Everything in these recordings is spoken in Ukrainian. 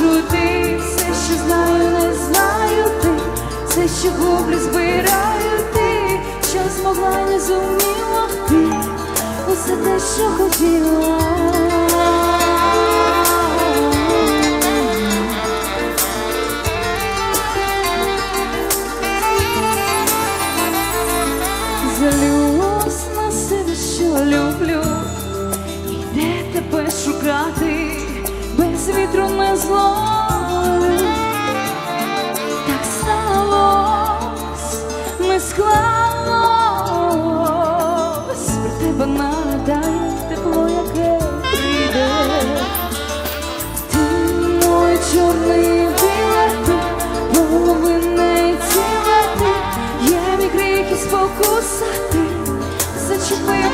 можу ти, все, що знаю, не знаю ти, все, що гублю, збираю ти, що змогла, не зуміла ти, усе те, що хотіла. Залюсь на себе, що люблю, і де тебе шукати без вітру не зловлю. Так сталось, не склалось, про тебе нагадаю тепло, яке прийде. Ти мой чорний білет, ціла ти, є гріх і зачепи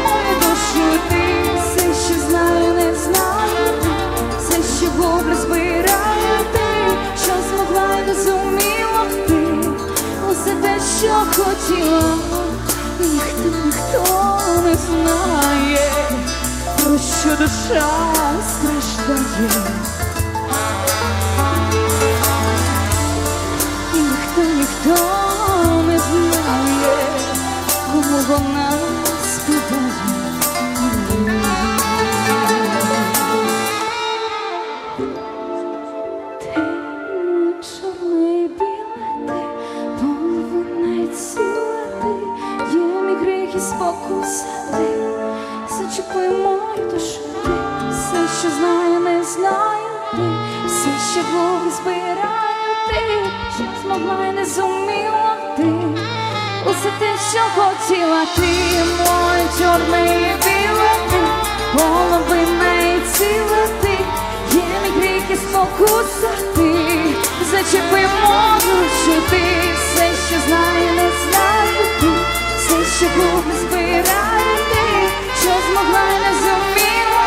що хотіла, ніхто, ніхто не знає, про що душа страждає. Мій гріх і спокуса ти, зачепи мою душу. Ти, все, що знаю, не знаю. Ти, все, що Бог збираю. Ти, що змогла й не зуміла ти, усе те, що хотіла ти, мой чорний білий ти, половина і ціла ти, є мій гріх і спокуса ти, зачепи Бог збирає ти, що змогла не зуміла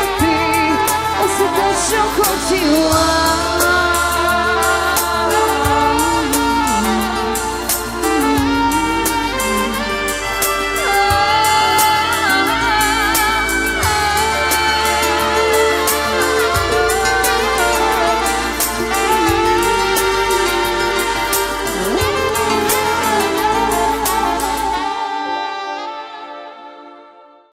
усе що хотіла.